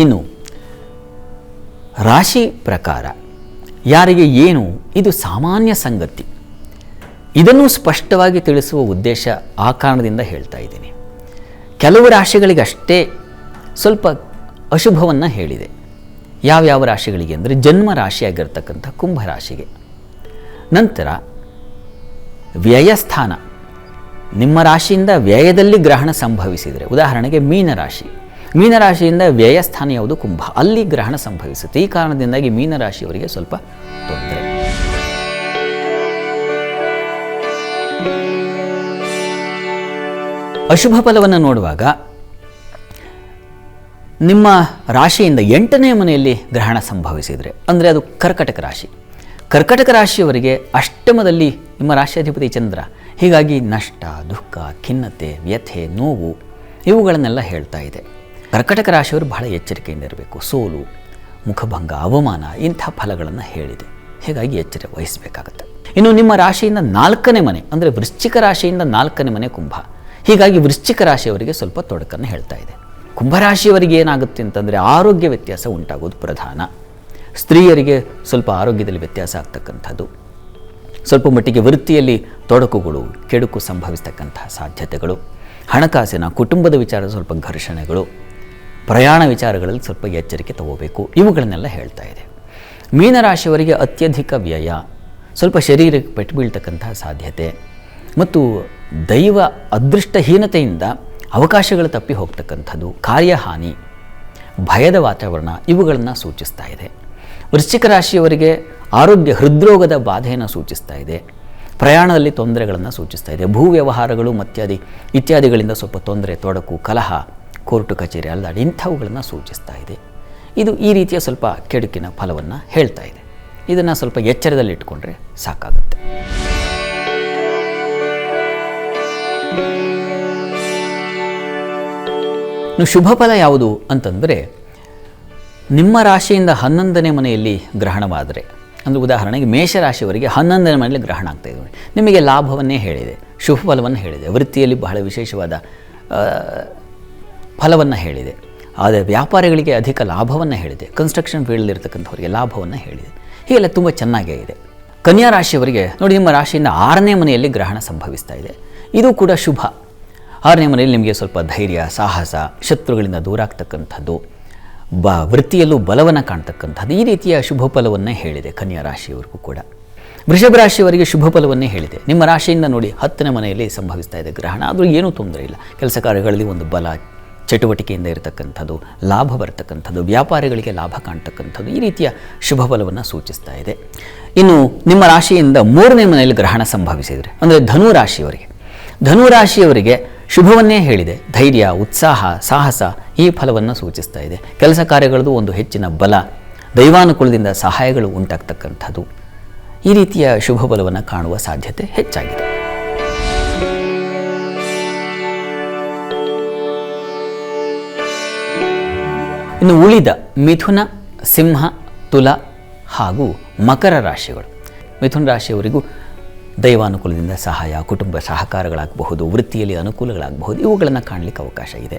ಇನ್ನು, ರಾಶಿ ಪ್ರಕಾರ ಯಾರಿಗೆ ಏನು, ಇದು ಸಾಮಾನ್ಯ ಸಂಗತಿ. ಇದನ್ನು ಸ್ಪಷ್ಟವಾಗಿ ತಿಳಿಸುವ ಉದ್ದೇಶ ಆ ಕಾರಣದಿಂದ ಹೇಳ್ತಾ ಇದ್ದೀನಿ. ಕೆಲವು ರಾಶಿಗಳಿಗೆ ಅಷ್ಟೇ ಸ್ವಲ್ಪ ಅಶುಭವನ್ನು ಹೇಳಿದೆ. ಯಾವ್ಯಾವ ರಾಶಿಗಳಿಗೆ ಅಂದರೆ ಜನ್ಮ ರಾಶಿಯಾಗಿರ್ತಕ್ಕಂಥ ಕುಂಭ ರಾಶಿಗೆ. ನಂತರ ವ್ಯಯಸ್ಥಾನ. ನಿಮ್ಮ ರಾಶಿಯಿಂದ ವ್ಯಯದಲ್ಲಿ ಗ್ರಹಣ ಸಂಭವಿಸಿದರೆ, ಉದಾಹರಣೆಗೆ ಮೀನರಾಶಿ ಮೀನರಾಶಿಯಿಂದ ವ್ಯಯಸ್ಥಾನ ಯಾವುದು ಕುಂಭ. ಅಲ್ಲಿ ಗ್ರಹಣ ಸಂಭವಿಸುತ್ತೆ. ಈ ಕಾರಣದಿಂದಾಗಿ ಮೀನರಾಶಿಯವರಿಗೆ ಸ್ವಲ್ಪ ತೊಂದರೆ. ಅಶುಭ ಫಲವನ್ನು ನೋಡುವಾಗ ನಿಮ್ಮ ರಾಶಿಯಿಂದ ಎಂಟನೇ ಮನೆಯಲ್ಲಿ ಗ್ರಹಣ ಸಂಭವಿಸಿದರೆ, ಅಂದರೆ ಅದು ಕರ್ಕಟಕ ರಾಶಿ. ಕರ್ಕಟಕ ರಾಶಿಯವರಿಗೆ ಅಷ್ಟಮದಲ್ಲಿ ನಿಮ್ಮ ರಾಶ್ಯಾಧಿಪತಿ ಚಂದ್ರ, ಹೀಗಾಗಿ ನಷ್ಟ, ದುಃಖ, ಖಿನ್ನತೆ, ವ್ಯಥೆ, ನೋವು, ಇವುಗಳನ್ನೆಲ್ಲ ಹೇಳ್ತಾ ಇದೆ. ಕರ್ಕಟಕ ರಾಶಿಯವರು ಬಹಳ ಎಚ್ಚರಿಕೆಯಿಂದ ಇರಬೇಕು. ಸೋಲು, ಮುಖಭಂಗ, ಅವಮಾನ ಇಂಥ ಫಲಗಳನ್ನು ಹೇಳಿದೆ. ಹೀಗಾಗಿ ಎಚ್ಚರಿಕೆ ವಹಿಸಬೇಕಾಗುತ್ತೆ. ಇನ್ನು ನಿಮ್ಮ ರಾಶಿಯಿಂದ ನಾಲ್ಕನೇ ಮನೆ, ಅಂದರೆ ವೃಶ್ಚಿಕ ರಾಶಿಯಿಂದ ನಾಲ್ಕನೇ ಮನೆ ಕುಂಭ. ಹೀಗಾಗಿ ವೃಶ್ಚಿಕ ರಾಶಿಯವರಿಗೆ ಸ್ವಲ್ಪ ತೊಡಕನ್ನು ಹೇಳ್ತಾ ಇದೆ. ಕುಂಭರಾಶಿಯವರಿಗೆ ಏನಾಗುತ್ತೆ ಅಂತಂದರೆ ಆರೋಗ್ಯ ವ್ಯತ್ಯಾಸ ಉಂಟಾಗೋದು ಪ್ರಧಾನ. ಸ್ತ್ರೀಯರಿಗೆ ಸ್ವಲ್ಪ ಆರೋಗ್ಯದಲ್ಲಿ ವ್ಯತ್ಯಾಸ ಆಗ್ತಕ್ಕಂಥದ್ದು. ಸ್ವಲ್ಪ ಮಟ್ಟಿಗೆ ವೃತ್ತಿಯಲ್ಲಿ ತೊಡಕುಗಳು, ಕೆಡುಕು ಸಂಭವಿಸ್ತಕ್ಕಂತಹ ಸಾಧ್ಯತೆಗಳು. ಹಣಕಾಸಿನ, ಕುಟುಂಬದ ವಿಚಾರದ ಸ್ವಲ್ಪ ಘರ್ಷಣೆಗಳು. ಪ್ರಯಾಣ ವಿಚಾರಗಳಲ್ಲಿ ಸ್ವಲ್ಪ ಎಚ್ಚರಿಕೆ ತಗೋಬೇಕು. ಇವುಗಳನ್ನೆಲ್ಲ ಹೇಳ್ತಾ ಇದೆ. ಮೀನರಾಶಿಯವರಿಗೆ ಅತ್ಯಧಿಕ ವ್ಯಯ, ಸ್ವಲ್ಪ ಶರೀರಕ್ಕೆ ಪೆಟ್ಟು ಬೀಳ್ತಕ್ಕಂತಹ ಸಾಧ್ಯತೆ ಮತ್ತು ದೈವ ಅದೃಷ್ಟಹೀನತೆಯಿಂದ ಅವಕಾಶಗಳು ತಪ್ಪಿ ಹೋಗ್ತಕ್ಕಂಥದ್ದು, ಕಾರ್ಯಹಾನಿ, ಭಯದ ವಾತಾವರಣ ಇವುಗಳನ್ನು ಸೂಚಿಸ್ತಾ ಇದೆ. ವೃಶ್ಚಿಕ ರಾಶಿಯವರಿಗೆ ಆರೋಗ್ಯ ಹೃದ್ರೋಗದ ಬಾಧೆಯನ್ನು ಸೂಚಿಸ್ತಾ ಇದೆ. ಪ್ರಯಾಣದಲ್ಲಿ ತೊಂದರೆಗಳನ್ನು ಸೂಚಿಸ್ತಾ ಇದೆ. ಭೂ ವ್ಯವಹಾರಗಳು ಮತ್ಯಾದಿ ಇತ್ಯಾದಿಗಳಿಂದ ಸ್ವಲ್ಪ ತೊಂದರೆ, ತೊಡಕು, ಕಲಹ ಕೋರ್ಟು ಕಚೇರಿ ಅಲ್ಲಾಡಿ ಇಂಥವುಗಳನ್ನು ಸೂಚಿಸ್ತಾ ಇದೆ. ಇದು ಈ ರೀತಿಯ ಸ್ವಲ್ಪ ಕೆಡುಕಿನ ಫಲವನ್ನು ಹೇಳ್ತಾ ಇದೆ. ಇದನ್ನು ಸ್ವಲ್ಪ ಎಚ್ಚರದಲ್ಲಿಟ್ಕೊಂಡ್ರೆ ಸಾಕಾಗುತ್ತೆ. ಇನ್ನು ಶುಭ ಫಲ ಯಾವುದು ಅಂತಂದರೆ, ನಿಮ್ಮ ರಾಶಿಯಿಂದ ಹನ್ನೊಂದನೇ ಮನೆಯಲ್ಲಿ ಗ್ರಹಣವಾದರೆ ಅಂದರೆ ಉದಾಹರಣೆಗೆ ಮೇಷರಾಶಿಯವರಿಗೆ ಹನ್ನೊಂದನೇ ಮನೆಯಲ್ಲಿ ಗ್ರಹಣ ಆಗ್ತಾ ಇದೆ ನಿಮಗೆ ಲಾಭವನ್ನೇ ಹೇಳಿದೆ, ಶುಭ ಫಲವನ್ನು ಹೇಳಿದೆ. ವೃತ್ತಿಯಲ್ಲಿ ಬಹಳ ವಿಶೇಷವಾದ ಫಲವನ್ನು ಹೇಳಿದೆ. ಆದರೆ ವ್ಯಾಪಾರಿಗಳಿಗೆ ಅಧಿಕ ಲಾಭವನ್ನು ಹೇಳಿದೆ. ಕನ್ಸ್ಟ್ರಕ್ಷನ್ ಫೀಲ್ಡ್ಲಿರ್ತಕ್ಕಂಥವ್ರಿಗೆ ಲಾಭವನ್ನು ಹೇಳಿದೆ. ಹೀಗೆಲ್ಲ ತುಂಬ ಚೆನ್ನಾಗೇ ಇದೆ. ಕನ್ಯಾ ರಾಶಿಯವರಿಗೆ ನೋಡಿ ನಿಮ್ಮ ರಾಶಿಯಿಂದ ಆರನೇ ಮನೆಯಲ್ಲಿ ಗ್ರಹಣ ಸಂಭವಿಸ್ತಾ ಇದೆ. ಇದು ಕೂಡ ಶುಭ. ಆರನೇ ಮನೆಯಲ್ಲಿ ನಿಮಗೆ ಸ್ವಲ್ಪ ಧೈರ್ಯ, ಸಾಹಸ, ಶತ್ರುಗಳಿಂದ ದೂರ ಆಗ್ತಕ್ಕಂಥದ್ದು, ಬ, ವೃತ್ತಿಯಲ್ಲೂ ಬಲವನ್ನು ಕಾಣ್ತಕ್ಕಂಥದ್ದು, ಈ ರೀತಿಯ ಶುಭ ಫಲವನ್ನೇ ಹೇಳಿದೆ ಕನ್ಯಾ ರಾಶಿಯವರಿಗೂ ಕೂಡ. ವೃಷಭ ರಾಶಿಯವರಿಗೆ ಶುಭ ಫಲವನ್ನೇ ಹೇಳಿದೆ. ನಿಮ್ಮ ರಾಶಿಯಿಂದ ನೋಡಿ ಹತ್ತನೇ ಮನೆಯಲ್ಲಿ ಸಂಭವಿಸ್ತಾ ಇದೆ ಗ್ರಹಣ. ಆದರೂ ಏನೂ ತೊಂದರೆ ಇಲ್ಲ. ಕೆಲಸ ಕಾರ್ಯಗಳಲ್ಲಿ ಒಂದು ಬಲ ಚಟುವಟಿಕೆಯಿಂದ ಇರತಕ್ಕಂಥದ್ದು, ಲಾಭ ಬರತಕ್ಕಂಥದ್ದು, ವ್ಯಾಪಾರಿಗಳಿಗೆ ಲಾಭ ಕಾಣ್ತಕ್ಕಂಥದ್ದು ಈ ರೀತಿಯ ಶುಭ ಫಲವನ್ನು ಸೂಚಿಸ್ತಾ ಇದೆ. ಇನ್ನು ನಿಮ್ಮ ರಾಶಿಯಿಂದ ಮೂರನೇ ಮನೆಯಲ್ಲಿ ಗ್ರಹಣ ಸಂಭವಿಸಿದರೆ, ಅಂದರೆ ಧನು ರಾಶಿಯವರಿಗೆ ಧನು ರಾಶಿಯವರಿಗೆ ಶುಭವನ್ನೇ ಹೇಳಿದೆ, ಧೈರ್ಯ, ಉತ್ಸಾಹ, ಸಾಹಸ ಈ ಫಲವನ್ನು ಸೂಚಿಸ್ತಾ ಇದೆ. ಕೆಲಸ ಕಾರ್ಯಗಳದ್ದು ಒಂದು ಹೆಚ್ಚಿನ ಬಲ, ದೈವಾನುಕೂಲದಿಂದ ಸಹಾಯಗಳು ಉಂಟಾಗ್ತಕ್ಕಂಥದ್ದು ಈ ರೀತಿಯ ಶುಭ ಫಲವನ್ನು ಕಾಣುವ ಸಾಧ್ಯತೆ ಹೆಚ್ಚಾಗಿದೆ. ಇನ್ನು ಉಳಿದ ಮಿಥುನ, ಸಿಂಹ, ತುಲ ಹಾಗೂ ಮಕರ ರಾಶಿಗಳು. ಮಿಥುನ ರಾಶಿಯವರಿಗೂ ದೈವಾನುಕೂಲದಿಂದ ಸಹಾಯ, ಕುಟುಂಬ ಸಹಕಾರಗಳಾಗಬಹುದು, ವೃತ್ತಿಯಲ್ಲಿ ಅನುಕೂಲಗಳಾಗಬಹುದು, ಇವುಗಳನ್ನು ಕಾಣಲಿಕ್ಕೆ ಅವಕಾಶ ಇದೆ.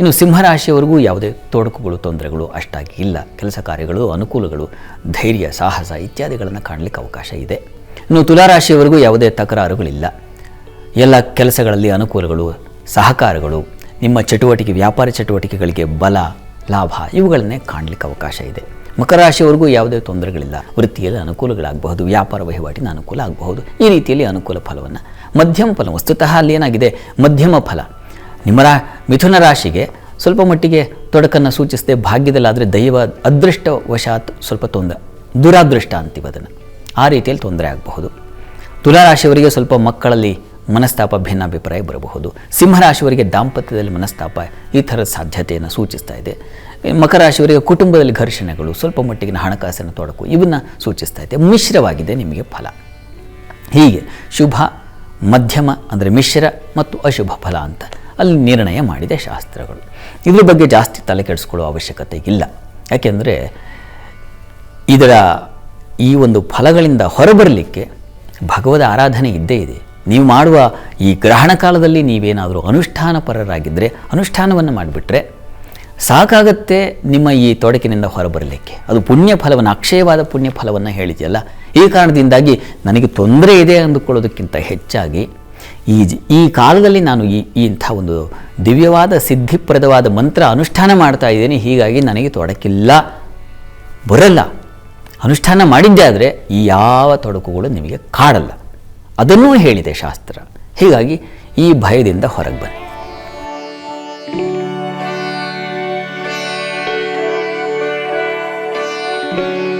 ಇನ್ನು ಸಿಂಹರಾಶಿಯವರೆಗೂ ಯಾವುದೇ ತೊಡಕುಗಳು, ತೊಂದರೆಗಳು, ಅಷ್ಟಾಗಿ ಇಲ್ಲ. ಕೆಲಸ ಕಾರ್ಯಗಳು, ಅನುಕೂಲಗಳು, ಧೈರ್ಯ, ಸಾಹಸ ಇತ್ಯಾದಿಗಳನ್ನು ಕಾಣಲಿಕ್ಕೆ ಅವಕಾಶ ಇದೆ. ಇನ್ನು ತುಲಾರಾಶಿಯವರೆಗೂ ಯಾವುದೇ ತಕರಾರುಗಳಿಲ್ಲ. ಎಲ್ಲ ಕೆಲಸಗಳಲ್ಲಿ ಅನುಕೂಲಗಳು, ಸಹಕಾರಗಳು, ನಿಮ್ಮ ಚಟುವಟಿಕೆ, ವ್ಯಾಪಾರ ಚಟುವಟಿಕೆಗಳಿಗೆ ಬಲ ಲಾಭ, ಇವುಗಳನ್ನೇ ಕಾಣಲಿಕ್ಕೆ ಅವಕಾಶ ಇದೆ. ಮಕರ ರಾಶಿಯವರೆಗೂ ಯಾವುದೇ ತೊಂದರೆಗಳಿಲ್ಲ. ವೃತ್ತಿಯಲ್ಲಿ ಅನುಕೂಲಗಳಾಗಬಹುದು, ವ್ಯಾಪಾರ ವಹಿವಾಟಿನ ಅನುಕೂಲ ಆಗಬಹುದು. ಈ ರೀತಿಯಲ್ಲಿ ಅನುಕೂಲ ಫಲವನ್ನು. ಮಧ್ಯಮ ಫಲ, ವಸ್ತುತಃ ಅಲ್ಲಿ ಏನಾಗಿದೆ? ಮಧ್ಯಮ ಫಲ. ನಿಮ್ಮ ರಾ, ಮಿಥುನ ರಾಶಿಗೆ ಸ್ವಲ್ಪ ಮಟ್ಟಿಗೆ ತೊಡಕನ್ನು ಸೂಚಿಸದೆ ಭಾಗ್ಯದಲ್ಲಾದರೆ ದೈವ ಅದೃಷ್ಟವಶಾತ್ ಸ್ವಲ್ಪ ತೊಂದರೆ, ದುರಾದೃಷ್ಟ ಅಂತೀವಿ ಆ ರೀತಿಯಲ್ಲಿ ತೊಂದರೆ ಆಗಬಹುದು. ತುಲಾರಾಶಿಯವರಿಗೆ ಸ್ವಲ್ಪ ಮಕ್ಕಳಲ್ಲಿ ಮನಸ್ತಾಪ, ಭಿನ್ನಾಭಿಪ್ರಾಯ ಬರಬಹುದು. ಸಿಂಹರಾಶಿಯವರಿಗೆ ದಾಂಪತ್ಯದಲ್ಲಿ ಮನಸ್ತಾಪ ಈ ಥರದ ಸಾಧ್ಯತೆಯನ್ನು ಸೂಚಿಸ್ತಾ ಇದೆ. ಮಕರ ರಾಶಿಯವರಿಗೆ ಕುಟುಂಬದಲ್ಲಿ ಘರ್ಷಣೆಗಳು, ಸ್ವಲ್ಪ ಮಟ್ಟಿಗಿನ ಹಣಕಾಸಿನ ತೊಡಕು ಇವನ್ನು ಸೂಚಿಸ್ತಾ ಇದೆ. ಮಿಶ್ರವಾಗಿದೆ ನಿಮಗೆ ಫಲ. ಹೀಗೆ ಶುಭ, ಮಧ್ಯಮ ಅಂದರೆ ಮಿಶ್ರ ಮತ್ತು ಅಶುಭ ಫಲ ಅಂತ ಅಲ್ಲಿ ನಿರ್ಣಯ ಮಾಡಿದೆ ಶಾಸ್ತ್ರಗಳು. ಇದ್ರ ಬಗ್ಗೆ ಜಾಸ್ತಿ ತಲೆ ಕೆಡಿಸ್ಕೊಳ್ಳೋ ಅವಶ್ಯಕತೆ ಇಲ್ಲ. ಯಾಕೆಂದರೆ ಇದರ ಈ ಒಂದು ಫಲಗಳಿಂದ ಹೊರಬರಲಿಕ್ಕೆ ಭಗವದ ಆರಾಧನೆ ಇದ್ದೇ ಇದೆ. ನೀವು ಮಾಡುವ ಈ ಗ್ರಹಣ ಕಾಲದಲ್ಲಿ ನೀವೇನಾದರೂ ಅನುಷ್ಠಾನ ಪರರಾಗಿದ್ದರೆ ಅನುಷ್ಠಾನವನ್ನು ಮಾಡಿಬಿಟ್ರೆ ಸಾಕಾಗತ್ತೆ ನಿಮ್ಮ ಈ ತೊಡಕಿನಿಂದ ಹೊರಬರಲಿಕ್ಕೆ. ಅದು ಪುಣ್ಯ ಫಲವನ್ನು ಅಕ್ಷಯವಾದ ಪುಣ್ಯ ಫಲವನ್ನು ಹೇಳಿದೆಯಲ್ಲ, ಈ ಕಾರಣದಿಂದಾಗಿ ನನಗೆ ತೊಂದರೆ ಇದೆ ಅಂದುಕೊಳ್ಳೋದಕ್ಕಿಂತ ಹೆಚ್ಚಾಗಿ ಈ ಈ ಕಾಲದಲ್ಲಿ ನಾನು ಈ ಇಂಥ ಒಂದು ದಿವ್ಯವಾದ, ಸಿದ್ಧಿಪ್ರದವಾದ ಮಂತ್ರ ಅನುಷ್ಠಾನ ಮಾಡ್ತಾ ಇದ್ದೇನೆ, ಹೀಗಾಗಿ ನನಗೆ ತೊಡಕಿಲ್ಲ, ಬರಲ್ಲ. ಅನುಷ್ಠಾನ ಮಾಡಿದ್ದೇ ಆದರೆ ಈ ಯಾವ ತೊಡಕುಗಳು ನಿಮಗೆ ಕಾಡಲ್ಲ. ಅದನ್ನೂ ಹೇಳಿದೆ ಶಾಸ್ತ್ರ. ಹೀಗಾಗಿ ಈ ಭಯದಿಂದ ಹೊರಗೆ ಬನ್ನಿ. thank Asianet